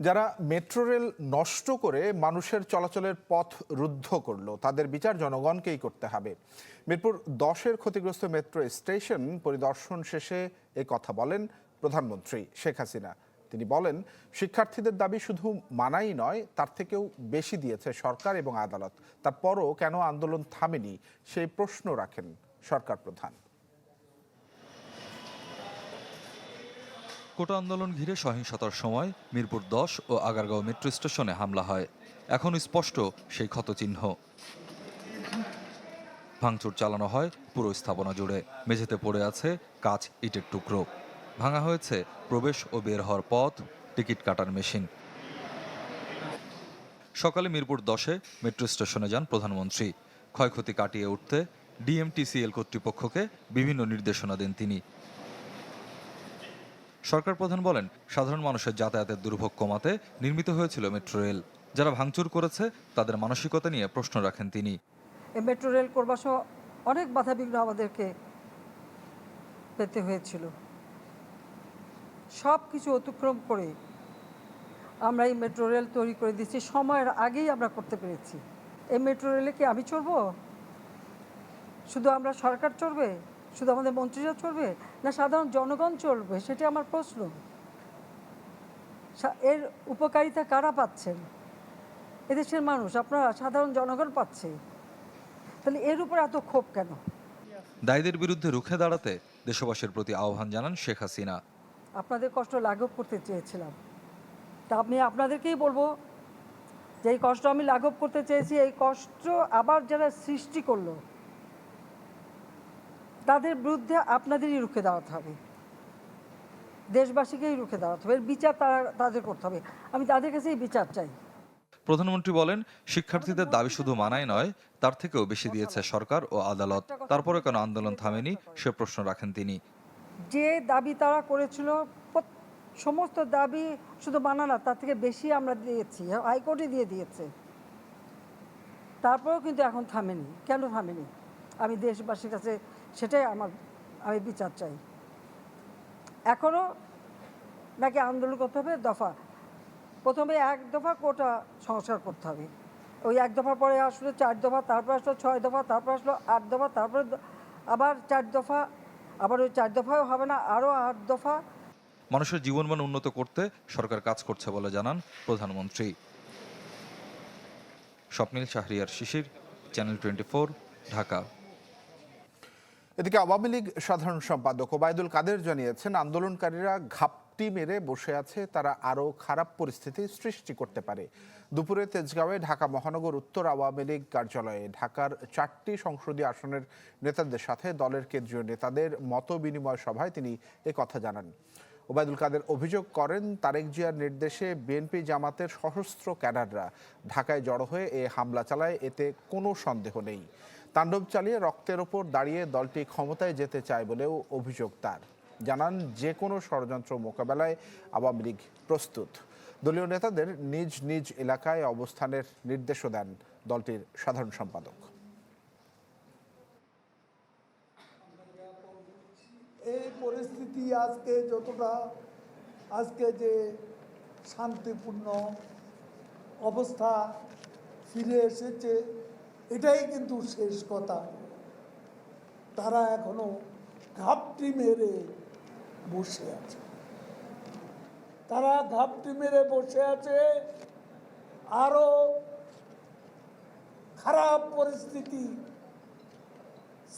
যারা metro rail নষ্ট করে মানুষের চলাচলের পথ রুদ্ধ করল, তাদের বিচার জনগণকেই করতে হবে। মিরপুর দশের ক্ষতিগ্রস্ত মেট্রো স্টেশন পরিদর্শন শেষে এ কথা বলেন প্রধানমন্ত্রী শেখ হাসিনা। তিনি বলেন, শিক্ষার্থীদের দাবি শুধু মানাই নয়, তার থেকেও বেশি দিয়েছে সরকার এবং আদালত। তারপরও কেন আন্দোলন থামেনি, সেই প্রশ্ন রাখেন সরকার প্রধান। কোটা আন্দোলন ঘিরে সহিংসতার সময় মিরপুর দশ ও আগারগাঁও মেট্রো স্টেশনে হামলা হয়। এখন স্পষ্ট সেই ক্ষতচিহ্ন। ভাঙচুর চালানো হয় পুরো স্থাপনা জুড়ে। মেঝেতে পড়ে আছে কাচ ইটের টুকরো। ভাঙা হয়েছে প্রবেশ ও বের হওয়ার পথ, টিকিট কাটার মেশিন। সকালে মিরপুর দশে মেট্রো স্টেশনে যান প্রধানমন্ত্রী। ক্ষয়ক্ষতি কাটিয়ে উঠতে ডিএমটিসিএল কর্তৃপক্ষকে বিভিন্ন নির্দেশনা দেন তিনি। সরকার প্রধান বলেন, সাধারণ মানুষের যাতায়াতের দুর্ভোগ কমাতে নির্মিত হয়েছিল মেট্রো রেল। যারা ভাঙচুর করেছে, তাদের মানসিকতা নিয়ে প্রশ্ন রাখেন তিনি। মেট্রো রেল করবার সহ অনেক বাধা বিঘ্ন আমাদেরকে পেতে হয়েছিল। সব কিছু অতিক্রম করে আমরা এই মেট্রো রেল তৈরি করে দিচ্ছি সময়ের আগেই আমরা করতে পেরেছি। এই মেট্রো রেলে কি আমি চড়বো? শুধু আমরা সরকার চড়বে? শুধু আমাদের মন্ত্রীরা চলবে না সাধারণ জনগণ চলবে? সেটা আমার প্রশ্ন। এর উপকারিতা কারা পাচ্ছেন? এদেশের মানুষ আপনারা সাধারণ জনগণ পাচ্ছে। তাহলে এর উপর এত ক্ষোভ কেন? দায়ীদের বিরুদ্ধে রুখে দাঁড়াতে দেশবাসীর প্রতি আহ্বান জানান শেখ হাসিনা। আপনাদের কষ্ট লাঘব করতে চেয়েছিলাম। তা আমি আপনাদেরকেই বলব যে এই কষ্ট আমি লাঘব করতে চেয়েছি এই কষ্ট আবার যারা সৃষ্টি করল তাদের বিরুদ্ধে আপনাদেরই রুখে দাঁড়াতে হবে। দেশবাসীকেই রুখে দাঁড়াতে হবে। এর বিচার তারা তাদের করতে হবে। আমি তাদের কাছেই বিচার চাই। প্রধানমন্ত্রী বলেন শিক্ষার্থীদের দাবি শুধু মানায় নয় তার থেকেও বেশি দিয়েছে সরকার ও আদালত। তারপরে কেন আন্দোলন থামেনি সে প্রশ্ন রাখেন তিনি। যে দাবি তারা করেছিল সমস্ত দাবি শুধু মানা না তার থেকে বেশি আমরা দিয়েছি হাইকোর্টে দিয়ে দিয়েছে। তারপরেও কিন্তু এখন থামেনি। কেন থামেনি? আমি দেশবাসীর কাছে সেটাই আমার, আমি বিচার চাই। এখনও নাকি আন্দোলন করতে হবে? দফা। প্রথমে এক দফা কোটা সংস্কার করতে হবে। ওই এক দফা পরে আসলো চার দফা, তারপর আসলো ছয় দফা, তারপর আসলো আট দফা, তারপরে আবার চার দফা, আবার ওই চার দফাও হবে না, আরও আট দফা। মানুষের জীবনমান উন্নত করতে সরকার কাজ করছে বলে জানান প্রধানমন্ত্রী। Swapnil Shahriar Shishir, channel twenty Dhaka. এদিকে আওয়ামী লীগ সাধারণ সম্পাদক ওবায়দুল কাদের জানিয়েছেন, আন্দোলনকারীরা ঘাপটি মেরে বসে আছে, তারা আরও খারাপ পরিস্থিতি সৃষ্টি করতে পারে। দুপুরে তেজগাঁওয়ে ঢাকা মহানগর উত্তর আওয়ামী লীগ কার্যালয়ে ঢাকার চারটি সংসদীয় আসনের নেতাদের সাথে দলের কেন্দ্রীয় নেতাদের মত বিনিময় সভায় তিনি কথা জানান। ওবায়দুল কাদের অভিযোগ করেন, তারেক জিয়ার নির্দেশে বিএনপি জামাতের সশস্ত্র ক্যাডাররা ঢাকায় জড়ো হয়ে এ হামলা চালায়, এতে কোনো সন্দেহ নেই। তাণ্ডব চালিয়ে রক্তের ওপর দাঁড়িয়ে দলটি ক্ষমতায় যেতে চায় বলেও অভিযোগ তার। জানান, যে কোনো ষড়যন্ত্র মোকাবেলায় আওয়ামী লীগ প্রস্তুত। দলীয় নেতাদের নিজ নিজ এলাকায় অবস্থানের নির্দেশও দেন দলটির সাধারণ সম্পাদক। এই পরিস্থিতি আজকে যতটা, আজকে যে শান্তিপূর্ণ অবস্থা ফিরে এসেছে এটাই কিন্তু শেষ কথা। তারা এখনও ঘাপটি মেরে বসে আছে। তারা ঘাপটি মেরে বসে আছে, আরও খারাপ পরিস্থিতি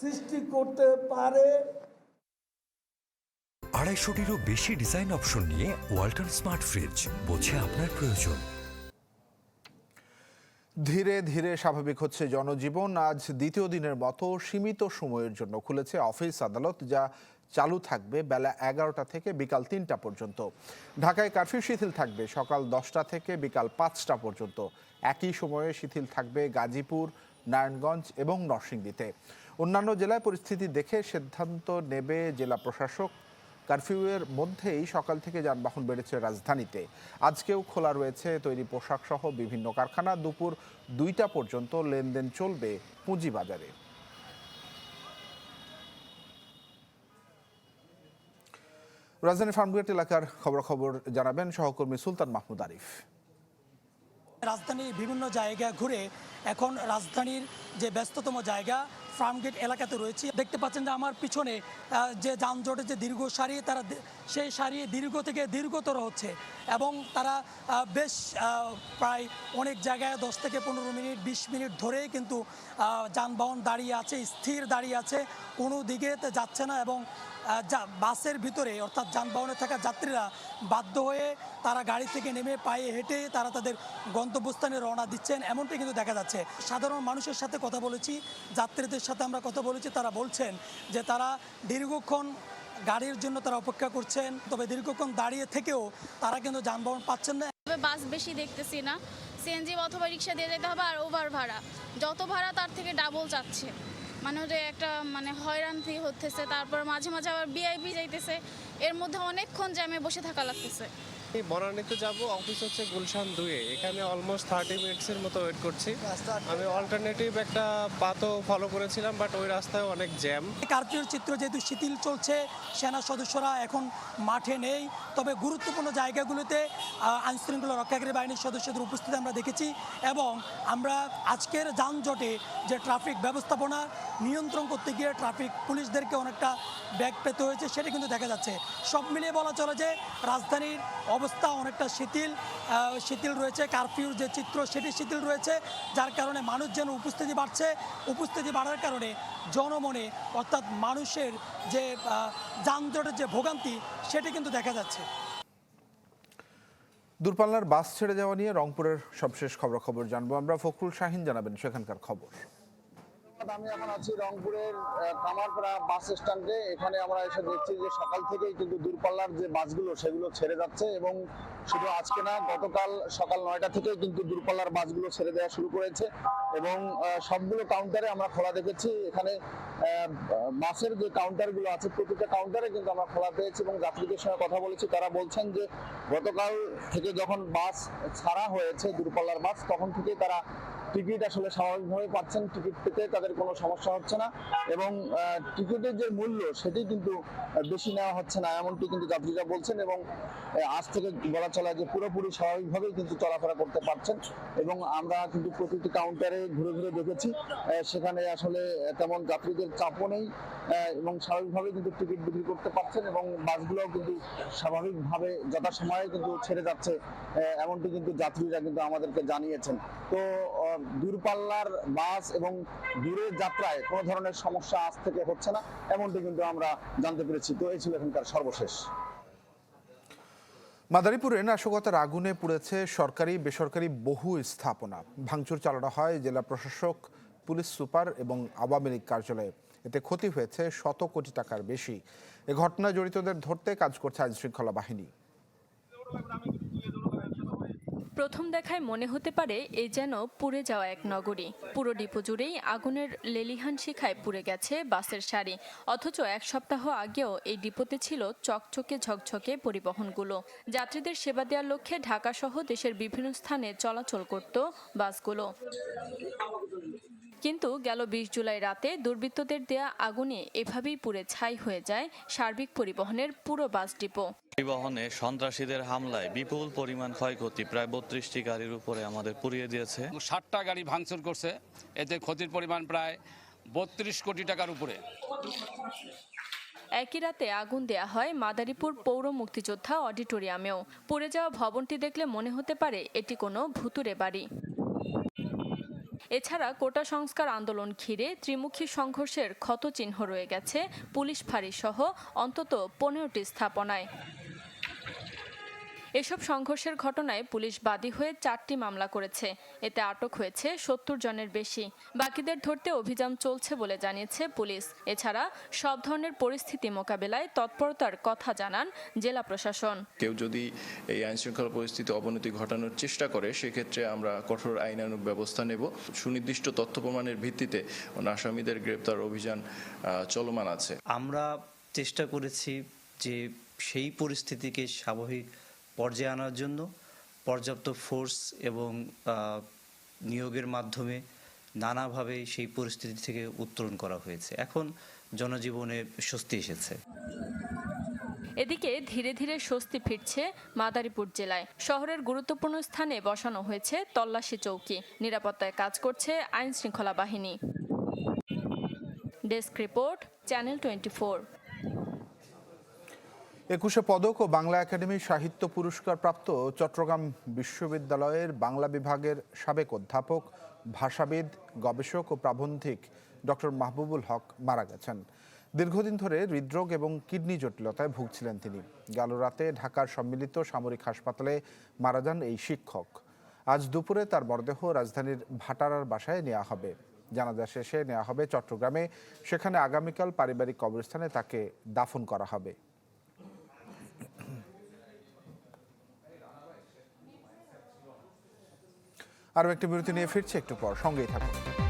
সৃষ্টি করতে পারে। আড়াইশোটিরও বেশি ডিজাইন অপশন নিয়ে ওয়াল্টন স্মার্ট ফ্রিজ বোঝে আপনার প্রয়োজন। ধীরে ধীরে স্বাভাবিক হচ্ছে জনজীবন। আজ দ্বিতীয় দিনের মতো সীমিত সময়ের জন্য খুলেছে অফিস আদালত, যা চালু থাকবে বেলা এগারোটা থেকে বিকাল তিনটা পর্যন্ত। ঢাকায় কারফিউ শিথিল থাকবে সকাল দশটা থেকে বিকাল পাঁচটা পর্যন্ত। একই সময়ে শিথিল থাকবে গাজীপুর, নারায়ণগঞ্জ এবং নরসিংদীতে। অন্যান্য জেলায় পরিস্থিতি দেখে সিদ্ধান্ত নেবে জেলা প্রশাসক কারফিউয়ের মধ্যেই সকাল থেকে যানবাহন বেড়েছে রাজধানীতে। আজকেও খোলা রয়েছে তৈরি পোশাক সহ বিভিন্ন কারখানা। দুপুর দুইটা পর্যন্ত লেনদেন চলবে পুঁজিবাজারে। রাজধানী ফার্মগেট এলাকার খবরাখবর জানাবেন সহকর্মী সুলতান মাহমুদ আরিফ। রাজধানীর বিভিন্ন জায়গা ঘুরে এখন রাজধানীর যে ব্যস্ততম জায়গা ফার্মগেট এলাকাতে রয়েছে। দেখতে পাচ্ছেন যে আমার পিছনে যে যানজটের যে দীর্ঘ সারি, তারা সেই সারি দীর্ঘ থেকে দীর্ঘতর হচ্ছে এবং তারা বেশ প্রায় অনেক জায়গায় দশ থেকে পনেরো মিনিট, বিশ মিনিট ধরেই কিন্তু যানবাহন দাঁড়িয়ে আছে, স্থির দাঁড়িয়ে আছে। কোনো দিকে যাচ্ছে না এবং যা, বাসের ভিতরে অর্থাৎ যানবাহনে থাকা যাত্রীরা বাধ্য হয়ে তারা গাড়ি থেকে নেমে পায়ে হেঁটে তারা তাদের গন্তব্যস্থানে রওনা দিচ্ছেন। এমনটা কিন্তু দেখা যাচ্ছে। সাধারণ মানুষের সাথে কথা বলেছি, যাত্রীদের সাথে আমরা কথা বলেছি, তারা বলছেন যে তারা দীর্ঘক্ষণ গাড়ির জন্য তারা অপেক্ষা করছেন, তবে দীর্ঘক্ষণ দাঁড়িয়ে থেকেও তারা কিন্তু যানবাহন পাচ্ছেন না। বাস বেশি দেখতেছি না। সিএনজি অথবা রিক্সা দিয়ে যেতে হবে আর ওভার ভাড়া। যত ভাড়া তার থেকে ডাবল চাচ্ছে মানে হচ্ছে একটা মানে হয়রানি হতেছে তারপর মাঝে মাঝে আবার বিআইপি যাইতেছে। এর মধ্যে অনেকক্ষণ জ্যামে বসে থাকা লাগতেছে। বনানীতে যাব অফিস হচ্ছে গুলশান দুয়ে এখানে অলমোস্ট থার্টি মিনিটসের মতো ওয়েট করছি। আমি অল্টারনেটিভ একটা পাথও ফলো করেছিলাম বাট ওই রাস্তায় অনেক জ্যাম কারফিউর চিত্র যেহেতু শিথিল চলছে সেনা সদস্যরা এখন মাঠে নেই। তবে গুরুত্বপূর্ণ জায়গাগুলোতে আইন শৃঙ্খলা রক্ষাকারী বাহিনীর সদস্যদের উপস্থিতি আমরা দেখেছি এবং আমরা আজকের যানজটে যে ট্রাফিক ব্যবস্থাপনা নিয়ন্ত্রণ করতে গিয়ে ট্রাফিক পুলিশদেরকে অনেকটা ব্যাগ পেতে হয়েছে সেটা কিন্তু দেখা যাচ্ছে। সব মিলিয়ে বলা চলে যে রাজধানীর অবস্থা অনেকটা শিথিল শিথিল রয়েছে কারফিউর যে চিত্র সেটি শিথিল রয়েছে, যার কারণে মানুষ যেন উপস্থিতি বাড়ছে। উপস্থিতি বাড়ার কারণে জনমনে, অর্থাৎ মানুষের যে যানজটের যে ভোগান্তি, সেটি কিন্তু দেখা যাচ্ছে। দূরপাল্লার বাস ছেড়ে যাওয়া নিয়ে রংপুরের সবশেষ খবরাখবর জানব। আমরা ফখরুল শাহিন জানাবেন সেখানকার খবর। আমি এখন আছি রংপুরের কামারপাড়া বাস স্ট্যান্ডে। এখানে আমরা এসে দেখছি যে সকাল থেকেই কিন্তু দূরপাল্লার যে বাসগুলো, সেগুলো ছেড়ে যাচ্ছে এবং শুধু আজকে না, গতকাল সকাল নয়টা থেকে কিন্তু দূরপাল্লার বাসগুলো ছেড়ে দেওয়া শুরু করেছে এবং সবগুলো কাউন্টারে আমরা খোলা দেখেছি। এখানে বাসের যে কাউন্টারগুলো আছে, প্রতিটা কাউন্টারে কিন্তু আমরা খোলা পেয়েছি এবং যাত্রীদের সঙ্গে কথা বলেছি। তারা বলছেন যে গতকাল থেকে যখন বাস ছাড়া হয়েছে দূরপাল্লার বাস, তখন থেকে তারা টিকিট আসলে স্বাভাবিকভাবে পাচ্ছেন, টিকিট পেতে তাদের কোনো সমস্যা হচ্ছে না এবং টিকিটের যে মূল্য সেটি কিন্তু বেশি নেওয়া হচ্ছে না, এমনটি কিন্তু যাত্রীরা বলছেন এবং আজ থেকে বলা চলে যে পুরোপুরি স্বাভাবিকভাবেই কিন্তু চলাফেরা করতে পারছেন এবং আমরা কিন্তু প্রতিটি কাউন্টারে ঘুরে ঘুরে দেখেছি সেখানে আসলে তেমন যাত্রীদের চাপও নেই এবং স্বাভাবিকভাবে কিন্তু টিকিট বিক্রি করতে পারছেন এবং বাসগুলোও কিন্তু স্বাভাবিকভাবে যথাসময়ে কিন্তু ছেড়ে যাচ্ছে এমনটি কিন্তু যাত্রীরা কিন্তু আমাদেরকে জানিয়েছেন। তো দূরপাল্লার বাস এবং দূরের যাত্রায় কোনো ধরনের সমস্যা আজ থেকে হচ্ছে না, এমনটি কিন্তু আমরা জানতে পেরেছি। তো এই ছিল এখানকার সর্বশেষ। মাদারীপুরে নাশকতার আগুনে পুড়েছে সরকারি, বেসরকারি বহু স্থাপনা। ভাঙচুর চালানো হয় জেলা প্রশাসক, পুলিশ সুপার এবং আওয়ামী লীগ কার্যালয়ে। এতে ক্ষতি হয়েছে শত কোটি টাকার বেশি। এ ঘটনায় জড়িতদের ধরতে কাজ করছে আইন শৃঙ্খলা বাহিনী। প্রথম দেখায় মনে হতে পারে এ যেন পুড়ে যাওয়া এক নগরী। পুরো ডিপো জুড়েই আগুনের লেলিহান শিখায় পুড়ে গেছে বাসের সারি। অথচ এক সপ্তাহ আগেও এই ডিপোতে ছিল চকচকে ঝকঝকে পরিবহনগুলো। যাত্রীদের সেবা দেওয়ার লক্ষ্যে ঢাকাসহ দেশের বিভিন্ন স্থানে চলাচল করত বাসগুলো। কিন্তু গেল বিশ জুলাই রাতে দুর্বৃত্তদের দেয়া আগুনে এভাবেই পুড়ে ছাই হয়ে যায় সার্বিক পরিবহনের পুরো বাস ডিপো। পরিবহনে সন্ত্রাসীদের হামলায় বিপুল পরিমাণ ক্ষয়ক্ষতি প্রায় বত্রিশটি গাড়ির উপরে আমাদের পুড়িয়ে দিয়েছে। ষাটটা গাড়ি ভাঙচুর করছে এতে ক্ষতির পরিমাণ প্রায় বত্রিশ কোটি টাকার উপরে। একই রাতে আগুন দেয়া হয় মাদারীপুর পৌর মুক্তিযোদ্ধা অডিটোরিয়ামেও। পুড়ে যাওয়া ভবনটি দেখলে মনে হতে পারে এটি কোনো ভুতুরে বাড়ি। এছাড়া কোটা সংস্কার আন্দোলন ঘিরে ত্রিমুখী সংঘর্ষের ক্ষতচিহ্ন রয়ে গেছে পুলিশ ফাঁড়ি সহ অন্তত পনেরোটি স্থাপনায়। এসব সংঘর্ষের ঘটনায় পুলিশ বাদী হয়ে চারটি মামলা করেছে। এতে আটক হয়েছে সত্তর জনের বেশি। বাকিদের ধরতে অভিযান চলছে বলে জানিয়েছে পুলিশ। এছাড়া সব ধরনের পরিস্থিতি মোকাবেলায় তৎপরতার কথা জানান জেলা প্রশাসন। কেউ যদি এই আইন শৃঙ্খলা পরিস্থিতি অবনতি ঘটানোর চেষ্টা করে সেক্ষেত্রে আমরা কঠোর আইনানুগ ব্যবস্থা নেব। সুনির্দিষ্ট তথ্য প্রমাণের ভিত্তিতে আসামিদের গ্রেপ্তার অভিযান চলমান আছে। আমরা চেষ্টা করেছি যে সেই পরিস্থিতিকে স্বাভাবিক পর্যায়ে আনার জন্য পর্যাপ্ত ফোর্স এবং নিয়োগের মাধ্যমে নানাভাবে সেই পরিস্থিতি থেকে উত্তরণ করা হয়েছে। এখন জনজীবনে স্বস্তি এসেছে। এদিকে ধীরে ধীরে স্বস্তি ফিরছে মাদারীপুর জেলায়। শহরের গুরুত্বপূর্ণ স্থানে বসানো হয়েছে তল্লাশি চৌকি। নিরাপত্তায় কাজ করছে আইন শৃঙ্খলা বাহিনী। ডেস্ক রিপোর্ট, চ্যানেল টোয়েন্টি একুশে পদক ও বাংলা একাডেমি সাহিত্য পুরস্কার প্রাপ্ত চট্টগ্রাম বিশ্ববিদ্যালয়ের বাংলা বিভাগের সাবেক অধ্যাপক, ভাষাবিদ, গবেষক ও প্রাবন্ধিক ডক্টর মাহবুবুল হক মারা গেছেন। দীর্ঘদিন ধরে হৃদরোগ এবং কিডনি জটিলতায় ভুগছিলেন তিনি। গেল রাতে ঢাকার সম্মিলিত সামরিক হাসপাতালে মারা যান এই শিক্ষক। আজ দুপুরে তার মরদেহ রাজধানীর ভাটারার বাসায় নেওয়া হবে। জানাজা শেষে নেওয়া হবে চট্টগ্রামে। সেখানে আগামীকাল পারিবারিক কবরস্থানে তাকে দাফন করা হবে। আরও একটি বিরতি নিয়ে ফিরছে একটু পর সঙ্গেই থাকুন।